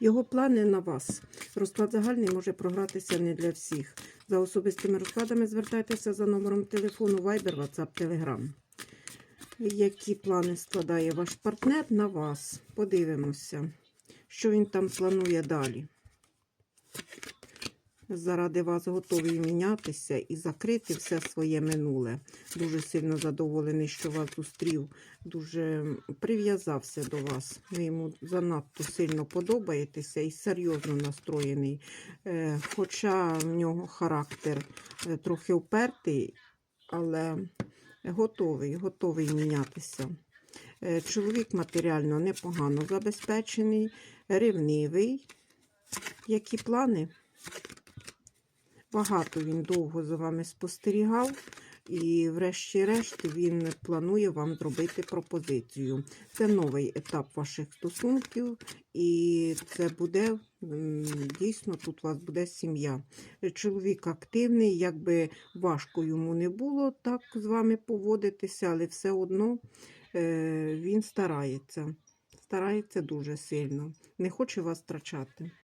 Його плани на вас. Розклад загальний може програтися не для всіх. За особистими розкладами звертайтеся за номером телефону Viber, WhatsApp, Telegram. Які плани складає ваш партнер на вас? Подивимося, що він там планує далі. Заради вас готовий мінятися і закрити все своє минуле. Дуже сильно задоволений, що вас зустрів, дуже прив'язався до вас. Ви йому занадто сильно подобаєтеся і серйозно настроєний. Е, Хоча в нього характер е, трохи впертий, але готовий, готовий мінятися. Е, Чоловік матеріально непогано забезпечений, ревнивий. Які плани? Багато він довго за вами спостерігав, і, врешті-решт, він планує вам зробити пропозицію. Це новий етап ваших стосунків, і це буде дійсно тут у вас буде сім'я. Чоловік активний, якби важко йому не було так з вами поводитися, але все одно е, він старається. Старається дуже сильно, не хоче вас втрачати.